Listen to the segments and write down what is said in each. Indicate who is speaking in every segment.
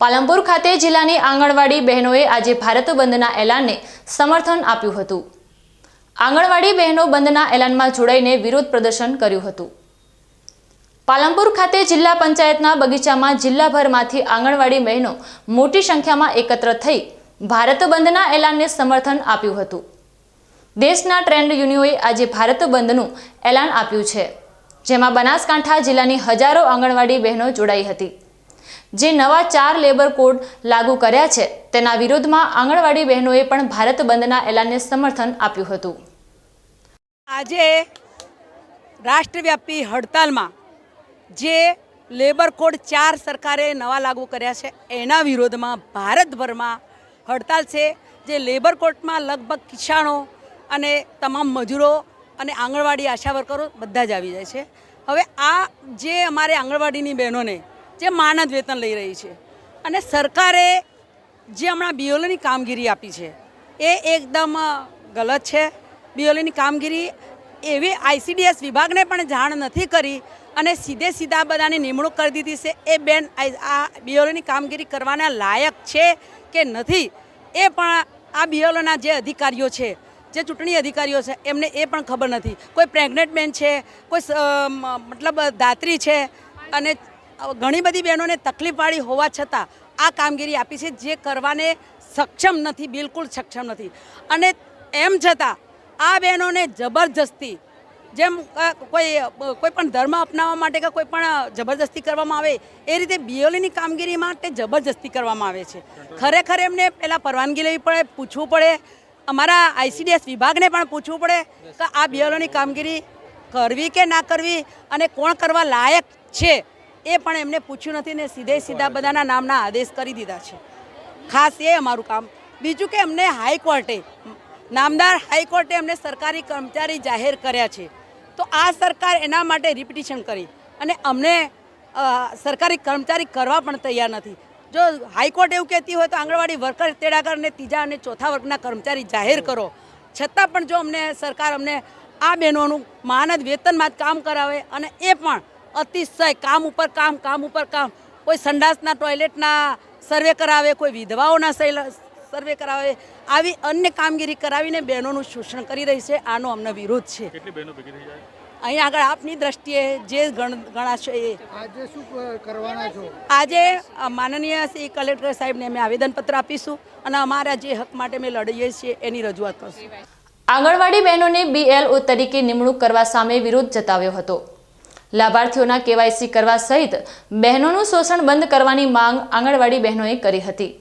Speaker 1: પાલનપુર ખાતે જિલ્લાની આંગણવાડી બહેનોએ આજે ભારત બંધના એલાનને સમર્થન આપ્યું હતું. આંગણવાડી બહેનો બંધના એલાનમાં જોડાઈને વિરોધ પ્રદર્શન કર્યું હતું. પાલનપુર ખાતે જિલ્લા પંચાયતના બગીચામાં જિલ્લાભરમાંથી આંગણવાડી બહેનો મોટી સંખ્યામાં એકત્ર થઈ ભારત બંધના એલાનને સમર્થન આપ્યું હતું. દેશના ટ્રેન્ડ યુનિયોએ આજે ભારત બંધનું એલાન આપ્યું છે, જેમાં બનાસકાંઠા જિલ્લાની હજારો આંગણવાડી બહેનો જોડાઈ હતી. જે નવા ચાર લેબર કોડ લાગુ કર્યા છે, તેના વિરોધમાં આંગણવાડી બહેનોએ પણ ભારત બંધના એલાનને સમર્થન આપ્યું હતું.
Speaker 2: આજે રાષ્ટ્રવ્યાપી હડતાલમાં જે લેબર કોડ ચાર સરકારે નવા લાગુ કર્યા છે, એના વિરોધમાં ભારતભરમાં હડતાલ છે, જે લેબર કોર્ટમાં લગભગ કિસાનો અને તમામ મજૂરો અને આંગણવાડી આશા વર્કરો બધા જ આવી જાય છે. હવે આ જે અમારે આંગણવાડીની બહેનોને જે માનદ વેતન લઈ રહી છે. અને સરકારે જે હમણાં બીઓલોની કામગીરી આપી છે, એ એકદમ ગલત છે. બીઓલોની કામગીરી એવી આઈસીડીએસ વિભાગને પણ જાણ નથી કરી અને સીધે સીધા બધાની નિમણૂક કરી દીધી છે. એ બેન આ બીઓલોની કામગીરી કરવાના લાયક છે કે નથી, એ પણ આ બીઓલોના જે અધિકારીઓ છે, જે ચૂંટણી અધિકારીઓ છે, એમને એ પણ ખબર નથી. કોઈ પ્રેગ્નેન્ટ બેન છે, કોઈ મતલબ દાત્રી છે અને ઘણી બધી બહેનોને તકલીફવાળી હોવા છતાં આ કામગીરી આપી છે, જે કરવાને સક્ષમ નથી, બિલકુલ સક્ષમ નથી. અને એમ છતાં આ બહેનોને જબરજસ્તી જેમ કોઈ કોઈપણ કોઈ પણ ધર્મ અપનાવવા માટે કે કોઈ પણ જબરજસ્તી કરવામાં આવે, એ રીતે બીઓલીની કામગીરી માટે જબરજસ્તી કરવામાં આવે છે. ખરેખર એમને પહેલાં પરવાનગી લેવી પડે, પૂછવું પડે. અમારા આઈસીડીએસ વિભાગને પણ પૂછવું પડે કે આ બીઓલોની કામગીરી કરવી કે ના કરવી અને કોણ કરવા લાયક છે? એ પણ એમને પૂછ્યું નથી ને સીધે સીધા બધાના નામના આદેશ કરી દીધા છે. ખાસ એ અમારું કામ. બીજું કે અમને હાઈકોર્ટે નામદાર હાઈકોર્ટે અમને સરકારી કર્મચારી જાહેર કર્યા છે. તો આ સરકાર એના માટે રિપિટિશન કરી. અને અમને સરકારી કર્મચારી કરવા પણ તૈયાર નથી. જો હાઈકોર્ટ એવું કહેતી હોય તો આંગણવાડી વર્કર તેડાગરને ત્રીજા અને ચોથા વર્ગના કર્મચારી જાહેર કરો. છતાં પણ જો અમને સરકાર અમને આ બહેનોનું માનદ વેતનમાં જ કામ કરાવે અને એ પણ અતિશય કામ ઉપર કામ કામ ઉપર કામ. કોઈ સંડાસના ટોયલેટના સર્વે કરાવે કોઈ વિધવાઓના સર્વે કરાવે આવી અન્ય કામગીરી કરાવીને બહેનોનું શોષણ કરી રહી છે. આનો અમને વિરોધ છે.
Speaker 3: કેટલી બહેનો ભેગી થઈ જાય?
Speaker 2: અહીં આગળ આપની દ્રષ્ટિએ જે ગણ ગણાશે એ.
Speaker 4: આજે શું કરવાના છો?
Speaker 2: આજે માનનીય શ્રી કલેક્ટર સાહેબને અમે આવેદનપત્ર આપીશું અને અમારા જે હક માટે અમે લડીએ છીએ એની રજૂઆત કરશું.
Speaker 1: આંગણવાડી બહેનોને બીએલઓ તરીકે નિમણૂક કરવા સામે વિરોધ જતાવ્યો હતો. લાભાર્થીઓના કેવાયસી કરવા સહિત બહેનોનું શોષણ બંધ કરવાની માંગ આંગણવાડી બહેનોએ કરી હતી.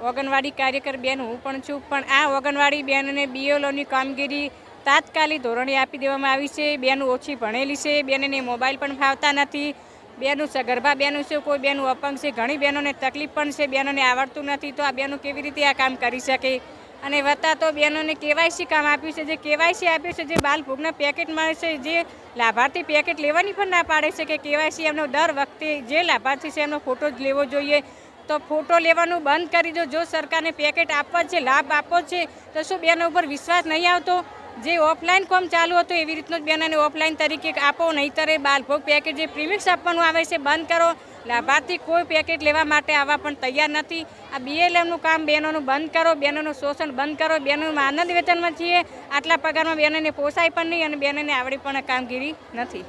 Speaker 5: ઓગણવાડી કાર્યકર બેન, હું પણ છું. પણ આ ઓગણવાડી બેનને બીએલઓની કામગીરી તાત્કાલિક ધોરણે આપી દેવામાં આવી છે. બેન ઓછી ભણેલી છે. બેનને મોબાઈલ પણ ફાવતા નથી. બેનું સગર્ભા બેનું છે, કોઈ બેનું અપંગ છે. ઘણી બહેનોને તકલીફ પણ છે. બહેનોને આવડતું નથી. તો આ બહેનો કેવી રીતે આ કામ કરી શકે? અને વત્તા તો બહેનોને કેવાયસી કામ આપ્યું છે, જે કેવાયસી આપ્યું છે, જે બાલભોગના પેકેટ મળે છે, જે લાભાર્થી પેકેટ લેવાની પણ ના પાડે છે કે કેવાયસી એમનો દર વખતે જે લાભાર્થી છે એમનો ફોટો જ લેવો જોઈએ. તો ફોટો લેવાનું બંધ કરી દો. જો સરકારને પેકેટ આપવા છે, લાભ આપવો છે, તો શું બેનો ઉપર વિશ્વાસ નહીં આવતો? જે ઓફલાઈન કોમ ચાલુ હતું, એવી રીતનું જ બેનને ઓફલાઈન તરીકે આપો, નહીંતરે બાલભોગ પેકેટ જે પ્રીમિક્સ આપવાનું આવે છે, બંધ કરો. લાભાર્થી કોઈ પેકેટ લેવા માટે આવવા પણ તૈયાર નથી. આ બીએલએમનું કામ બહેનોનું બંધ કરો બહેનોનું શોષણ બંધ કરો બહેનોમાં આનંદ વેતનમાં છીએ. આટલા પગારમાં બહેનોને પોસાય પણ નહીં અને બહેનોને આવડી પણ કામગીરી નથી.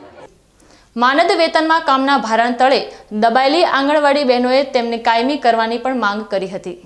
Speaker 1: માનદ વેતનમાં કામના ભારણ તળે દબાયેલી આંગણવાડી બહેનોએ તેમને કાયમી કરવાની પણ માંગ કરી હતી.